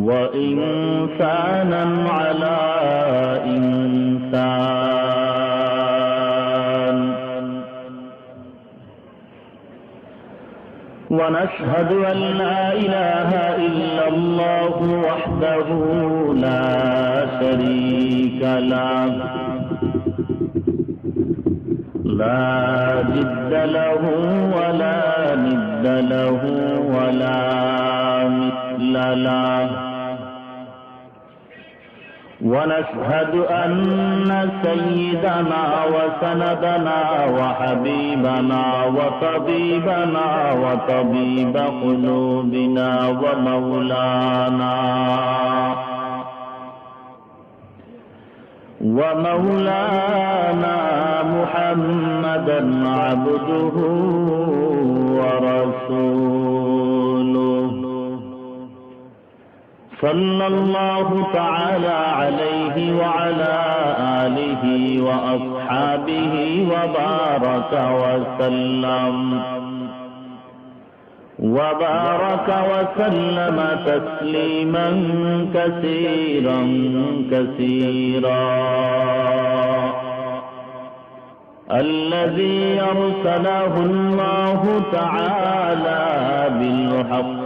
وإنسانا على إنسان ونشهد أن لا إله إلا الله وحده لا شريك له. لا جد له ولا ند له ولا مثل له ونشهد أن سيدنا وسندنا وحبيبنا وطبيبنا وطبيب قلوبنا ومولانا. ومولانا محمدا عبده ورسوله. صلى الله تعالى عليه وعلى آله وأصحابه وبارك وسلم. وبارك وسلم تسليما كثيرا كثيرا. الذي أرسله الله تعالى بالحق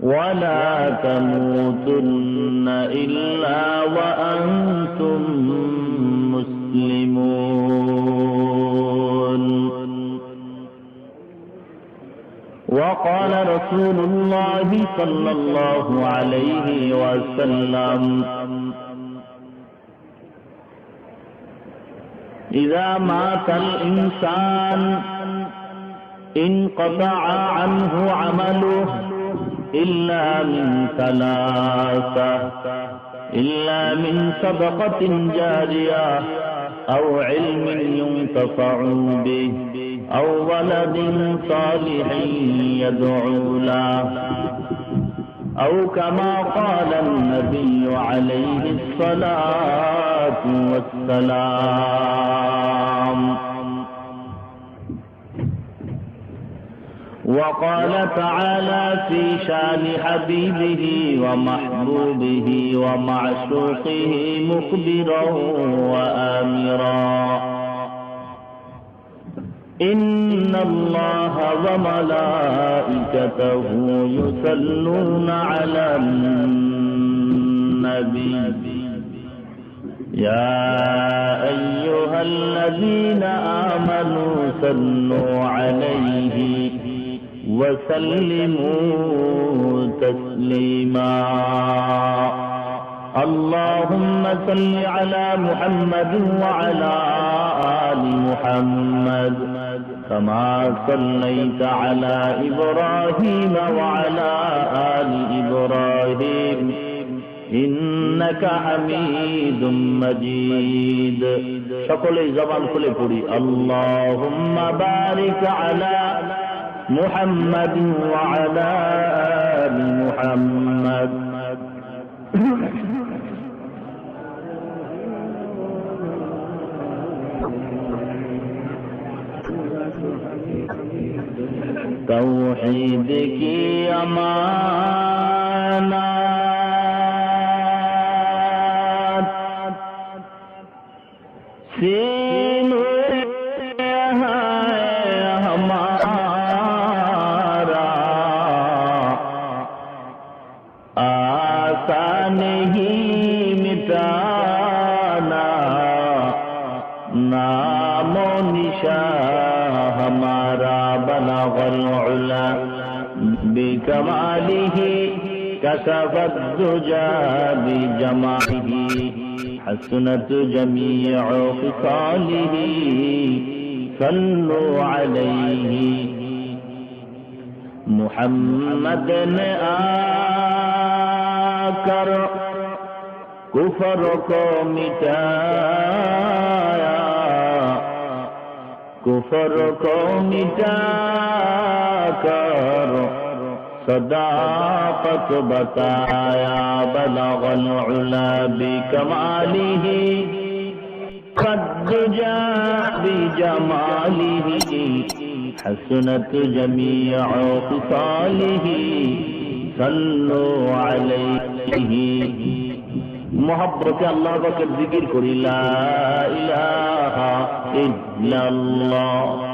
ولا تموتن إلا وأنتم مسلمون وقال رسول الله صلى الله عليه وسلم إذا مات الإنسان انقطع عنه عمله إلا من ثلاثة إلا من صدقة جارية أو علم ينتفع به أو ولد صالح يدعو له أو كما قال النبي عليه الصلاة والسلام. وقال تعالى في شان حبيبه ومحبوبه ومعشوقه مخبرا وآمرا. إن الله وملائكته يصلون على النبي. يا أيها الذين آمنوا صلوا عليه وسلموا تسليما. اللهم صل على محمد وعلى آل محمد كما صليت على إبراهيم وعلى آل إبراهيم إنك حميد مجيد. شكل زبان كل اللهم بارك على محمد وعلى آل محمد. توحيدك يا مان كشف الدجى بجماله حسنت جميع خصاله صلوا عليه. محمد نے آ کر کفر کو مٹایا کفر کو صداقت بتایا بلغ العلا بكماله. قد جاء بجماله. حسنت جميع خصاله. صلوا عليه. محبت الله بك الذكر لا إله إلا الله.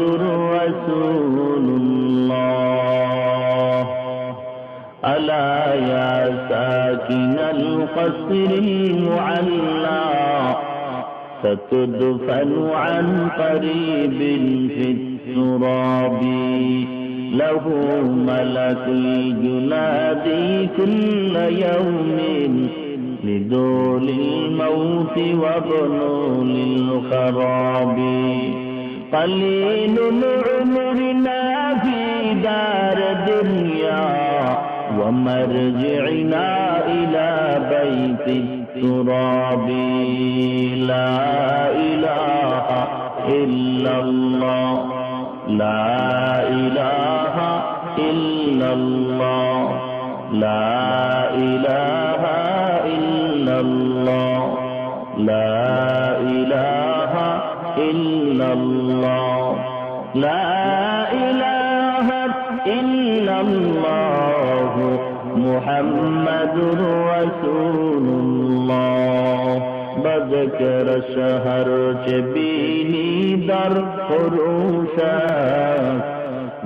رسول الله. ألا يا ساكن القصر المعلى ستدفن عن قريب في التراب. له ملك ينادي كل يوم لدول الموت وبنول الخراب قليل عمرنا في دار دنيا ومرجعنا إلى بيت التراب. لا إله إلا الله لا إله إلا الله لا إله إلا الله لا إله إلا الله. إلا الله محمد رسول الله بذكر شهر جبيني در خروشا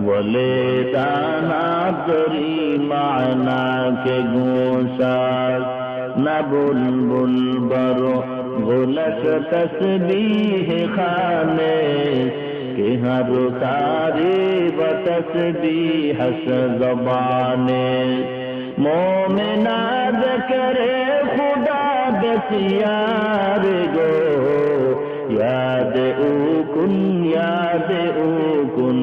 ولدانا دری معنا کے گوشا نہ بلبل برو غلط تسبیح خانے के हर तारे बतस दी हस जबाने। नाद करे खुदा बसियार गो। याद ऊ कुन याद ऊ कुन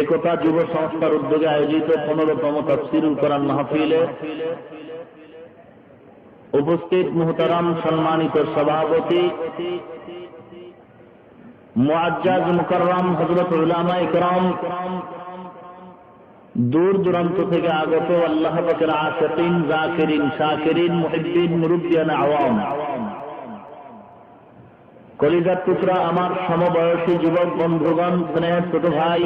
একতা যুব সংস্থার উদ্যোগে আয়োজিত পনেরোতম তফসিরুল কোরআন মাহফিলে উপস্থিত মুহতারাম সম্মানিত সভাপতি মুআজ্জাজ মুকাররম হযরত উলামা ইকরাম, দূর দূরান্ত থেকে আগত আল্লাহ পাকের আশিকিন, জাকিরিন, শাকিরিন, মুহিব্বিন, মুরব্বিয়ান, আওয়াম। কলিজার টুকরা আমার সমবয়সী যুবক বন্ধুগণ স্নেহের ছোট ভাই।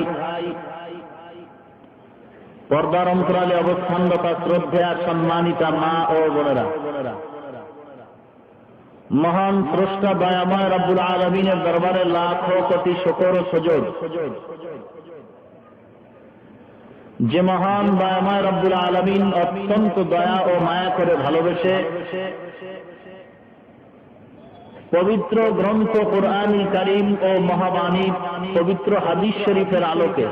পর্দার অন্তরালে অবস্থানরত শ্রদ্ধা সম্মানিতা মা ও বোনেরা। মহান স্রষ্টা দয়াময় রব্বুল আলমিনের দরবারে লাখো কোটি শকর ও সুযোগ যে মহান দয়াময় রব্বুল আলমিন অত্যন্ত দয়া ও মায়া করে ভালোবেসে পবিত্র গ্রন্থ কোরআনী করিম ও মহাবাণী, পবিত্র হাদিস শরীফের আলোকে।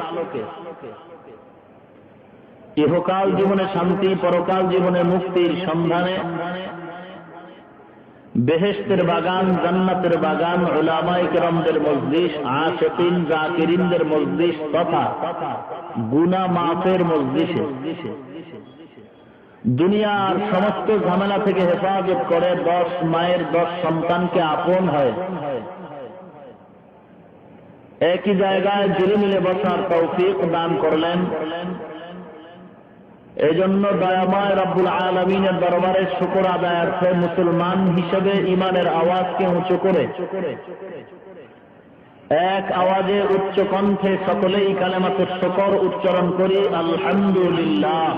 ইহকাল জীবনে শান্তি, পরকাল জীবনে মুক্তির সন্ধানে বেহেস্তের বাগান, জান্নাতের বাগান ওলামাই কেরমদের মসজিদ আশেকিন, জাকিরিনদের মসজিদ তথা গুনা মাফের মসজিদে দুনিয়ার সমস্ত ঝামেলা থেকে হেফাজত করে দশ মায়ের দশ সন্তানকে আপন হয়। একই জায়গায় জুড়ে মিলে বসার তৌফিক দান করলেন। এজন্য দয়াময় রব্বুল আলমিনের দরবারে শুকর আদায়ার্থে মুসলমান হিসেবে ইমানের আওয়াজকে উঁচু করে। এক আওয়াজে উচ্চ কণ্ঠে সকলেই কালেমাতে শকর উচ্চারণ করি, আলহামদুলিল্লাহ।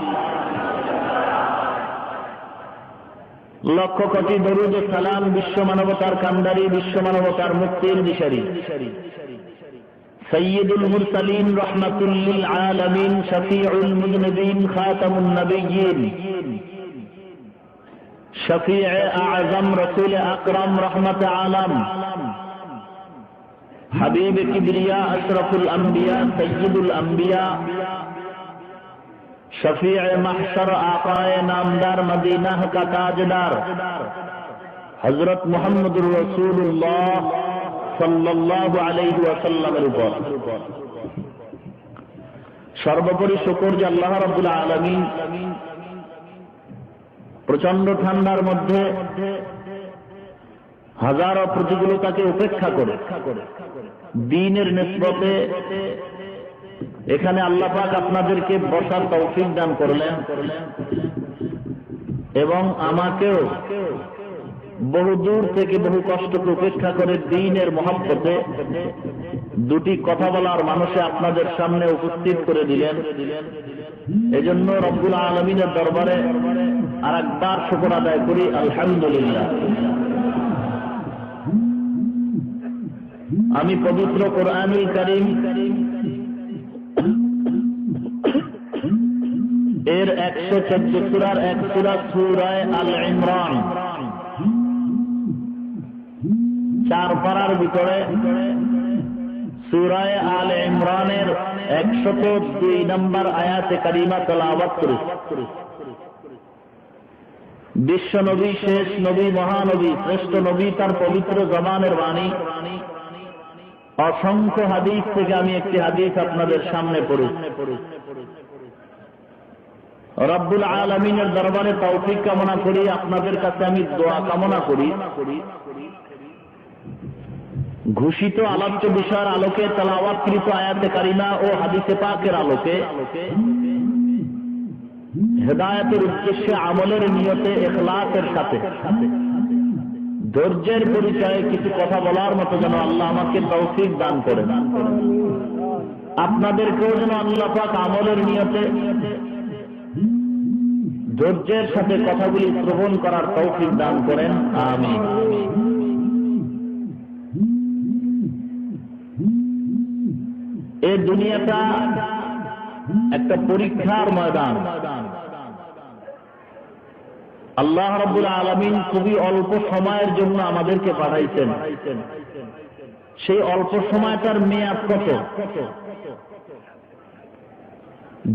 লক্ষ কোটি দরুদ সালাম বিশ্ব মানবতার কান্দারি বিশ্ব মানবতার মুক্তির দিশারি سيد المرسلين رحمة للعالمين شفيع المذنبين خاتم النبيين شفيع أعظم رسول أكرم رحمة عالم حبيب كبرياء أشرف الأنبياء سيد الأنبياء হজরত রসুল্লাহ উপর। সর্বোপরি শকুর যে আল্লাহ রবুল আলমী প্রচণ্ড ঠান্ডার মধ্যে হাজারো প্রতিকূলতাকে উপেক্ষা করে, দিনের নেতৃত্বে এখানে আল্লাহ পাক আপনাদেরকে বসার তৌফিক দান করলেন। এবং আমাকেও বহু দূর থেকে বহু কষ্টকে উপেক্ষা করে দিনের মহাব্বতে দুটি কথা বলার মানুষে আপনাদের সামনে উপস্থিত করে দিলেন। এজন্য রব্বুল আলমিনের দরবারে আর একবার শুকর আদায় করি, আলহামদুলিল্লাহ। আমি পবিত্র কোরআনুল করিম এর একশো চোদ্দ সুরার এক সুরা সুরায় আল ইমরান চার পাড়ার ভিতরে সুরায় আল ইমরানের একশত দুই নম্বর আয়াতে কারিমা তলাবাত করেছে বিশ্ব নবী, শেষ নবী, মহানবী, শ্রেষ্ঠ নবী, তার পবিত্র জবানের বাণী। অসংখ্য হাদিস থেকে আমি একটি হাদিস আপনাদের সামনে পড়ি। রব্বুল আলমিনের দরবারে তৌফিক কামনা করি, আপনাদের কাছে আমি দোয়া কামনা করি। ঘোষিত আলোচ্য বিষয়ের আলোকে, তালাওয়াতকৃত আয়াতে কারিমা ও হাদিসে পাকের আলোকে, হেদায়তের উদ্দেশ্যে, আমলের নিয়তে, এখলাসের সাথে। ধৈর্যের পরিচয়ে কিছু কথা বলার মতো যেন আল্লাহ আমাকে তৌফিক দান করেন। আপনাদেরকেও যেন আল্লাহ পাক আমলের নিয়তে ধৈর্যের সাথে কথাগুলি শ্রবণ করার তৌফিক দান করেন। আমি এই দুনিয়াটা একটা পরীক্ষার ময়দান। আল্লাহ রব্বুল আলমিন খুবই অল্প সময়ের জন্য আমাদেরকে পাঠাইছেন। সেই অল্প সময়টার মেয়াদ কত?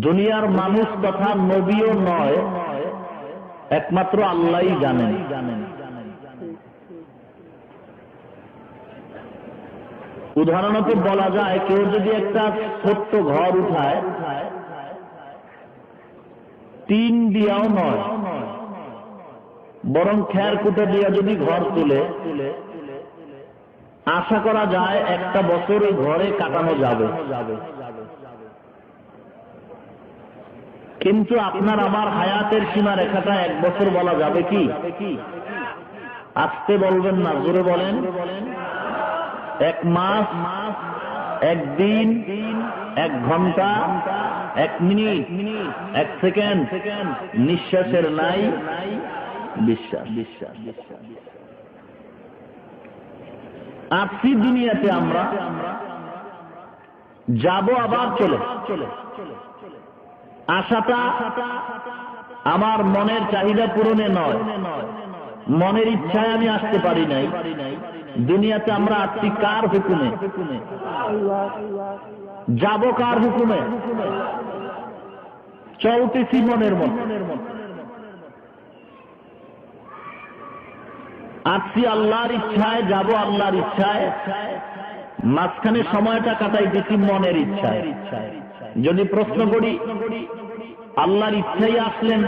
দুনিয়ার মানুষ তথা নবীও নয় একমাত্র আল্লাহ জানেন। উদাহরণত বলা যায়, কেউ যদি একটা ছোট্ট ঘর উঠায় তিন দিয়াও নয়, বরং খ্যার কুটে দিয়া যদি ঘর তুলে, আশা করা যায় একটা বছর ঘরে কাটানো যাবে। কিন্তু আপনার আমার হায়াতের সীমা রেখাটা এক বছর বলা যাবে কি? আসতে বলবেন না, জোরে বলেন। এক মাস একদিন এক ঘণ্টা, এক মিনিট, এক সেকেন্ড, নিঃশ্বাসের নাই, বিশ্বাস বিশ্বাস আজকে দুনিয়াতে আমরা যাব, আবার চলে চলে চলে। আশাটা আমার মনের চাহিদা পূরণে নয়। মনের ইচ্ছায় আমি আসতে পারি নাই। দুনিয়াতে আমরা আসছি কার হুকুমে? যাব কার হুকুমে? চলতেছি মনের মন আসছি আল্লাহর ইচ্ছায়, যাব আল্লাহর ইচ্ছায়। মাঝখানে সময়টা কাটাই কাটাইতেছি মনের ইচ্ছায়। যদি প্রশ্ন করি আল্লাহর ইচ্ছাই আসলেন,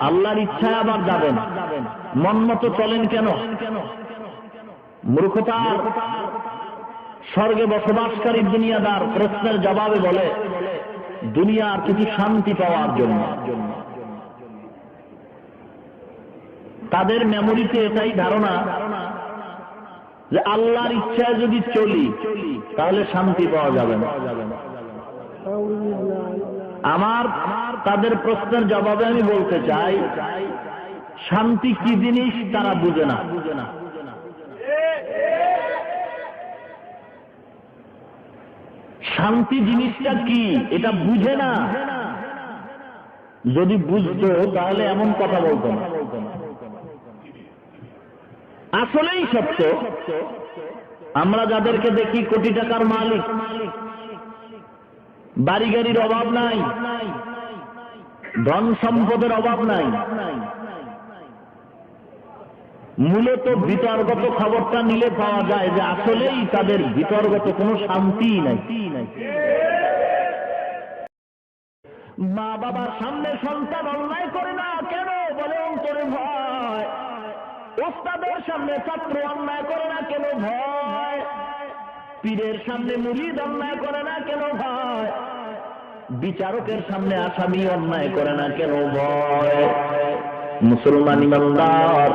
আল্লাহর ইচ্ছায় আবার যাবেন। মন মতো চলেন কেন? মূর্খতা স্বর্গে বসবাসকারী দুনিয়াদার প্রশ্নের জবাবে বলে দুনিয়ার কিছু শান্তি পাওয়ার জন্য। তাদের মেমোরিতে এটাই ধারণা যে আল্লাহর ইচ্ছায় যদি চলি, তাহলে শান্তি পাওয়া যাবে না। আমার, তাদের প্রশ্নের জবাবে আমি বলতে চাই, শান্তি কি জিনিস তারা বুঝে না। শান্তি জিনিসটা কি, এটা বুঝে না। যদি বুঝতো, তাহলে এমন কথা বলতো না। আসলেই সত্য, আমরা যাদেরকে দেখি কোটি টাকার মালিক মালিক বাড়ি গাড়ির অভাব নাই। ধন সম্পদের অভাব নাই। মূলত বিতর্গত খবরটা নিলে পাওয়া যায় যে আসলেই তাদের বিতর্গত কোনো শান্তি নাই। মা বাবার সামনে সন্তান অন্যায় করে না কেন বলে অন্তরে ভয়? ওস্তাদের সামনে ছাত্র অন্যায় করে না কেন ভয়? পীরের সামনে মুরিদ অন্যায় করে না কেন ভয়? বিচারকের সামনে আসামি অন্যায় করে না কেন ভয়? মুসলমান ইমানদার।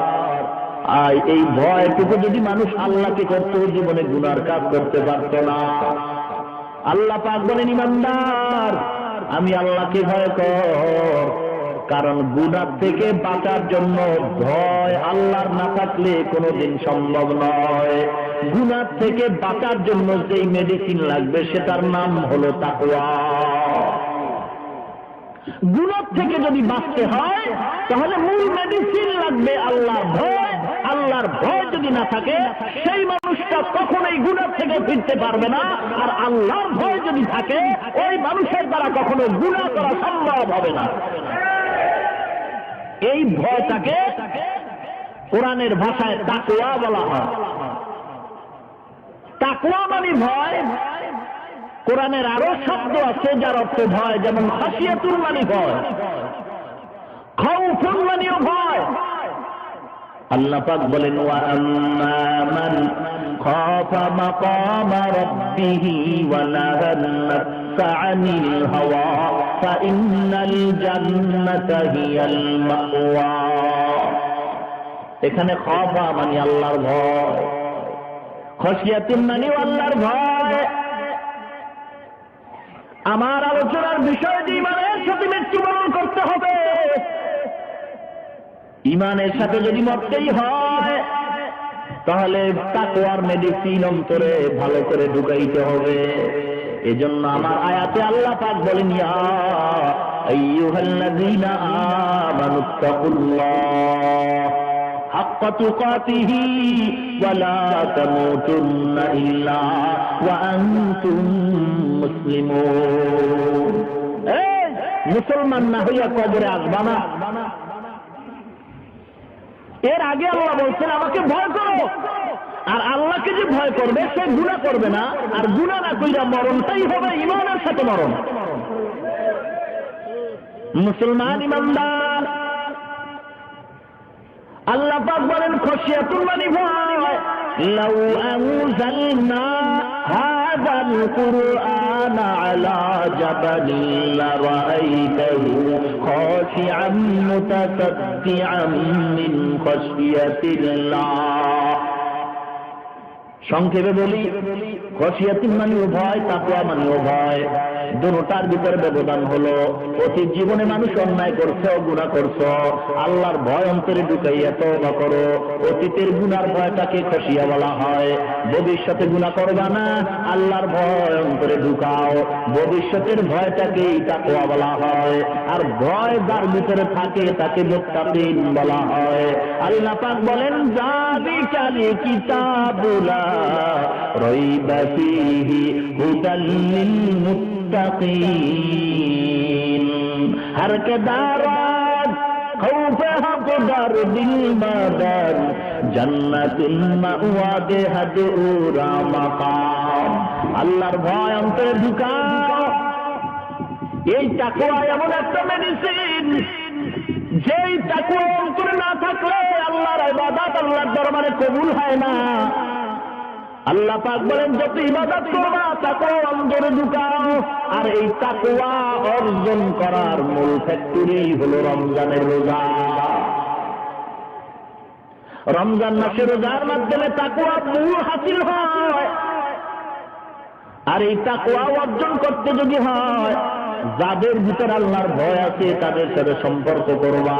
আর এই ভয়টুকু যদি মানুষ আল্লাহকে করত জীবনে গুনার কাজ করতে পারত না। আল্লাহ পাক বলেন, ইমানদার, আমি আল্লাহকে ভয় কর। কারণ গুনার থেকে বাঁচার জন্য ভয় আল্লাহর না থাকলে কোনোদিন সম্ভব নয়। গুনার থেকে বাঁচার জন্য যেই মেডিসিন লাগবে, সেটার নাম হলো তাকুয়া গুণর থেকে যদি বাঁচতে হয়, তাহলে মূল মেডিসিন লাগবে আল্লাহর ভয়। আল্লাহর ভয় যদি না থাকে, সেই মানুষটা কখনোই গুণার থেকে ফিরতে পারবে না। আর আল্লাহর ভয় যদি থাকে, ওই মানুষের দ্বারা কখনো গুণা করা সম্ভব হবে না। এই ভয়টাকে কোরআনের ভাষায় তাকুয়া বলা হয়। তাকুয়া মানে ভয় কোরআনের আরও শব্দ আছে যার অর্থ ভয়, যেমন খাসিয়াতুল মানে ভয় খাউফুল মানেও ভয়। আল্লাহ পাক বলেন মান এখানে খাফা মানে আল্লাহর ভয় খসিয়াতুন মানে আল্লাহর ভয়। আমার আলোচনার বিষয় যে ইমানের সাথে মৃত্যুবরণ করতে হবে। ইমানের সাথে যদি মরতেই হয়, তাহলে তাকওয়ার মেডিসিন অন্তরে ভালো করে ঢুকাইতে হবে। এজন্য আমার আয়াতে আল্লাহ পাক বলেন, ইয়া আইয়ুহাল্লাযীনা আমানুত্তাকুল্লাহ حق تقاته ولا تموتن إلا وأنتم مسلمون মুসলমান না হইয়া কবরে আসবা না এর আগে আল্লাহ বলছেন আমাকে ভয় করো আর আল্লাহকে যে ভয় করবে সে গুণা করবে না আর গুণা না কইরা মরণটাই হবে ইমানের সাথে মরণ মুসলমান ইমানদার আল্লাহ পাক বলেন খসিয়াতুল মানি ভয় লাউ আনজালনা হাযাল কুরআন আলা জাবালিন লারাআইতাহু খাশিআম মুতাসাদ্দিআম মিন খশিয়াতিল্লাহ সংক্ষেপে বলি খসিয়াতিন মানেও ভয় তাকুয়া মানেও ভয় দুটার ভিতরে ব্যবধান হলো, অতীত জীবনে মানুষ অন্যায় করছে গুণা করছ, আল্লাহর ভয় অন্তরে ঢুকাইয়া তওবা করো, অতীতের গুনার ভয়টাকে খসিয়া বলা হয়, ভবিষ্যতে গুণা করবা না, আল্লাহর ভয় অন্তরে ঢুকাও, ভবিষ্যতের ভয়টাকেই তাকুয়া বলা হয়, আর ভয় যার ভিতরে থাকে তাকে মুত্তাকিন বলা হয়। আল্লাহ পাক বলেন জাবি চালি কিতাবুলা, রইবা ফিহি হুদাল লিল মুত্তাকিন হর কে দারাত خوف حق در دل مدار جنت المأواد هدورا مقام আল্লাহর ভয় অন্তরে ঢুকাও এই টাকুয়া এমন একটা মেডিসিন যেই টাকুয়া অন্তরে না থাকলে আল্লাহর ইবাদত আল্লাহর দরবারে কবুল হয় না আল্লাহ পাক বলেন, যত ইবাদত করবা তাকুয়া অন্তরে ঢুকাও। আর এই তাকুয়া অর্জন করার মূল ফ্যাক্টরি হলো রমজানের রোজা। রমজান মাসে রোজার মাধ্যমে তাকুয়া মূল হাসিল হয়। আর এই তাকুয়া অর্জন করতে যদি হয়, যাদের ভিতরে আল্লাহর ভয় আছে, তাদের সাথে সম্পর্ক করবা।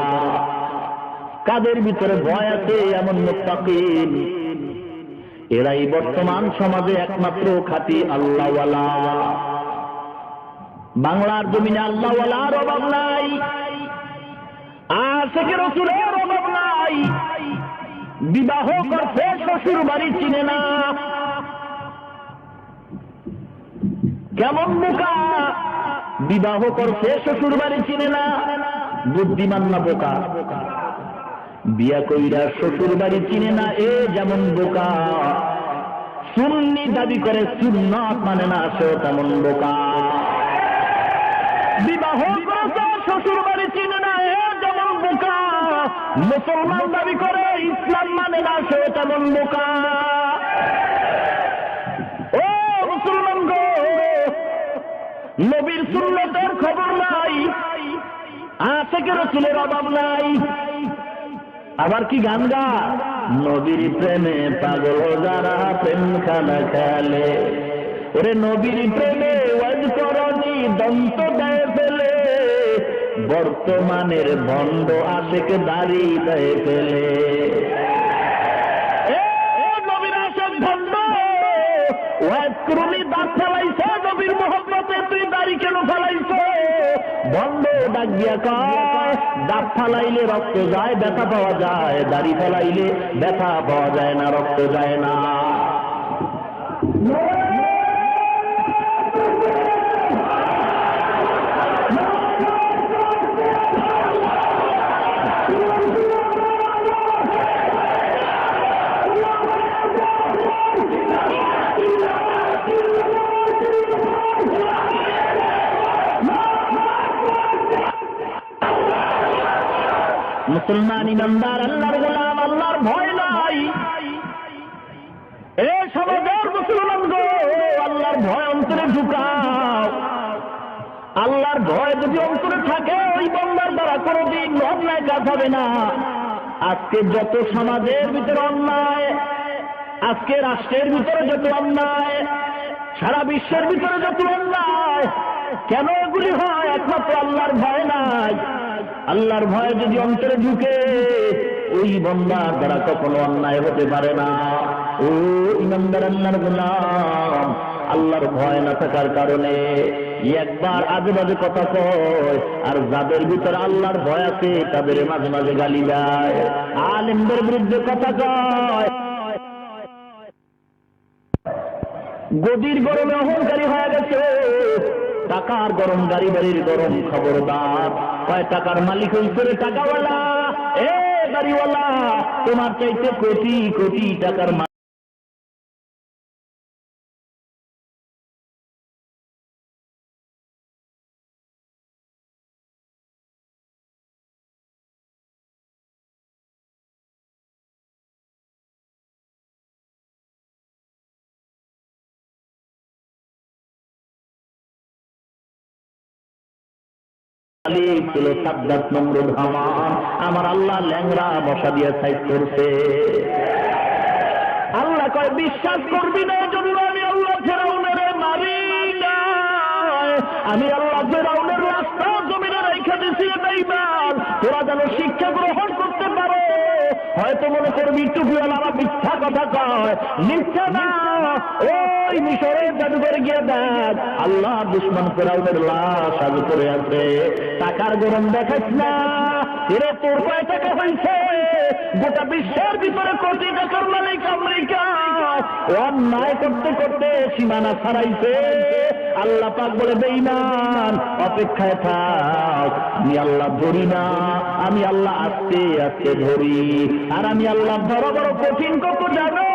কাদের ভিতরে ভয় আছে, এমন মুত্তাকিন। এরাই বর্তমান সমাজে একমাত্র খাতি আল্লাহওয়ালা। বাংলার জমিনে আল্লাহওয়ালার অভাব নাই। আশেখ রসুলের অভাব নাই। বিবাহ করছে শ্বশুর বাড়ি চিনে না। কেমন বোকা? বিবাহ করছে, শ্বশুর বাড়ি চিনে না। বুদ্ধিমান না বোকা? বিয়া কইরা শ্বশুর বাড়ি চিনে না এ যেমন বোকা। সুন্নি দাবি করে সুন্নত মানে না সেও তেমন বোকা। বিবাহ শ্বশুর বাড়ি চিনে না এ যেমন বোকা। মুসলমান দাবি করে, ইসলাম মানে না সেও তেমন বোকা। ও মুসলমান গো, নবীর সুন্নতের খবর নাই আশেকের রসুলের অভাব নাই? আবার কি গান গা? নবীর প্রেমে পাগল যারা প্রেম খানা খেলে। ওরে নবীর প্রেমে ওয়াজ করনি দন্ত দেয় ফেলে। বর্তমানের ভণ্ড আশেক দাড়ি দেয় ফেলে। করনি দাঁত ফেলাইছে, নবীর দাড়ি বন্ধ ডাক দাঁত ফালাইলে রক্ত যায়, ব্যথা পাওয়া যায়, দাড়ি ফালাইলে ব্যথা পাওয়া যায় না, রক্ত যায় না। মুসলমান ইমানদার আল্লাহর গোলাম, আল্লাহর ভয় নাই। এ সমাজের মুসলমান গো, আল্লাহর ভয় অন্তরে ঢুকাও। আল্লাহর ভয় যদি অন্তরে থাকে, ওই বন্দার দ্বারা কোনোদিন অন্যায় কাজ হবে না। আজকে যত সমাজের ভিতরে অন্যায়, আজকে রাষ্ট্রের ভিতরে যত অন্যায়, সারা বিশ্বের ভিতরে যত অন্যায়, কেন এগুলি হয়? একমাত্র আল্লাহর ভয় নাই। আল্লাহর ভয় যদি অন্তরে ঢুকে, ওই বন্দার দ্বারা কখনো অন্যায় হতে পারে না। ও ইমানদার আল্লাহর গোলাম, আল্লাহর ভয় না থাকার কারণে একবার আজে বাজে কথা কয়, আর যাদের ভিতরে আল্লাহর ভয় আছে, তাদের মাঝে মাঝে গালি দেয়। আলেমদের বিরুদ্ধে কথা কয়। গদির গরমে অহংকারী হয়ে গেছে, টাকার গরম, গাড়ি বাড়ির গরম, খবরদার। কয় টাকার মালিক হইছে রে টাকাওয়ালা? এ গাড়িওয়ালা তোমার চাইতে কোটি কোটি টাকার মালিক ছিল আমার আল্লাহ ল্যাংরা মশা দিয়ে সাইজ করছে আল্লাহ কয়, বিশ্বাস করবি না জন্য আমি আল্লাহ ফেরাউনের মারি। আমি আল্লাহ ফেরাউনের রাস্তা জমিনে রেখে দিছি তোরা যেন শিক্ষা গ্রহণ হয়তো মনে করবি টুপিওয়ালারা মিথ্যা কথা কয়। মিথ্যা না। ওই মিশরের জাদুঘরে গিয়ে দেখ। আল্লাহ দুশ্মন ফেরাউনের লাশ আজু করে আছে। টাকার গরম দেখাস না। এরা তোর কয় টাকা হয়েছে গোটা বিশ্বের ভিতরে কোটি টাকার মালিক আমেরিকা। অন্যায় করতে করতে সীমানা ছাড়াইছে। আল্লাহ পাক বলে দেই না অপেক্ষায় থাক। আমি আল্লাহ ধরি না। আমি আল্লাহ আস্তে আস্তে ধরি। আর আমি আল্লাহ বড় বড় কঠিন কত জানো।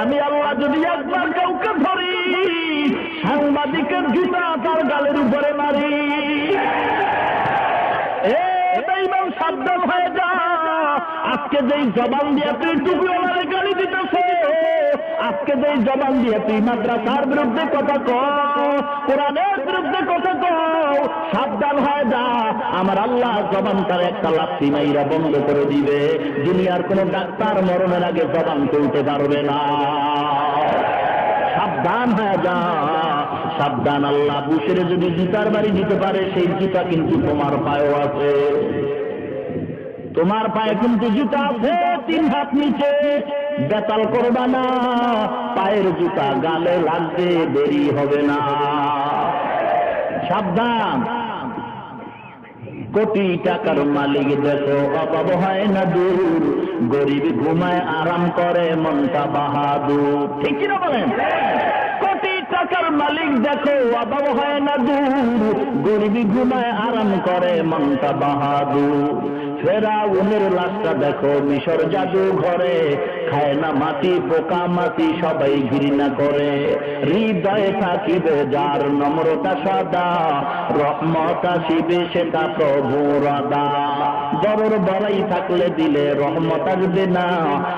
আমি আল্লাহ যদি একবার কাউকে ধরি, সাংবাদিকের জুতা তার গালের উপরে মারি এই সাবধান হয়ে আজকে যেই জবান দিয়ে তুই টুপিওয়ালারে গালি দিতেছে আজকে যেই জবান দিয়ে তুই মাদ্রাসার বিরুদ্ধে কথা কোরআনের বিরুদ্ধে কথা কও, সাবধান হয়ে যা, আমার আল্লাহ জবান তার একটা লাথি মাইরা বন্ধ করে দিবে। দুনিয়ার কোন ডাক্তার মরণের আগে জবান তুলতে পারবে না। সাবধান হয়ে যা, সাবধান আল্লাহ, বুসের যদি জুতার বাড়ি দিতে পারে, সেই জুতা কিন্তু তোমার পায়েও আছে। তোমার পায়ে কিন্তু জুতা আছে, তিন হাত নিচে। বেতাল করবা না, পায়ের জুতা গালে লাগবে, দেরি হবে না। সাবধান। কোটি টাকার মালিক দেখো, অভাব হয় না দূর। গরিব ঘুমায়, আরাম করে, মনটা বাহাদুর। ঠিক কিনা বলেন? কোটি টাকার মালিক দেখো, অভাব হয় না দূর। গরিব ঘুমায়, আরাম করে, মনটা বাহাদুর। ফেরাউনের লাশটা দেখো, মিশর জাদু ঘরে। খায় না মাটি, পোকা মাটি, সবাই ঘৃণা করে। হৃদয়ে থাকিবে যার নম্রতা সদা, রহমত আসিবে সেটা প্রভু রাদা বড়র বড়াই থাকলে দিলে রহমত আসবে না,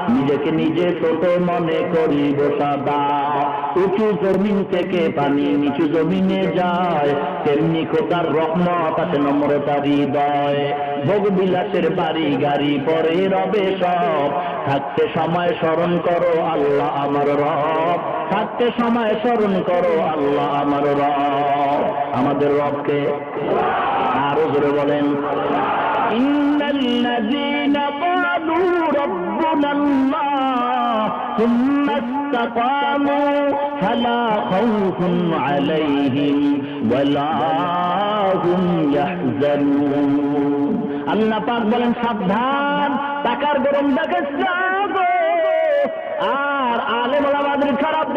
নিজেকে নিজে ছোট মনে করিব সাদা। উঁচু জমিন থেকে পানি নিচু জমিনে যায়, তেমনি খোদার রহমত আছে নম্রতা হৃদয়। ভোগ বিলাসের বাড়ি গাড়ি পরে রবে সব থাকতে সময় স্মরণ করো আল্লাহ আমার রব থাকতে সময় স্মরণ করো আল্লাহ আমার রব আমাদের রবকে আরো জোরে বলেন ইন্নাল্লাযীনা ক্বালু রাব্বুনা আল্লাহ ثم استقاموا فلا خوف عليهم ولا هم يحزنون আল্লাহ পাক বলেন সাবধান টাকার গরম দেখে। আর আলেম ওলামাদের খারাপ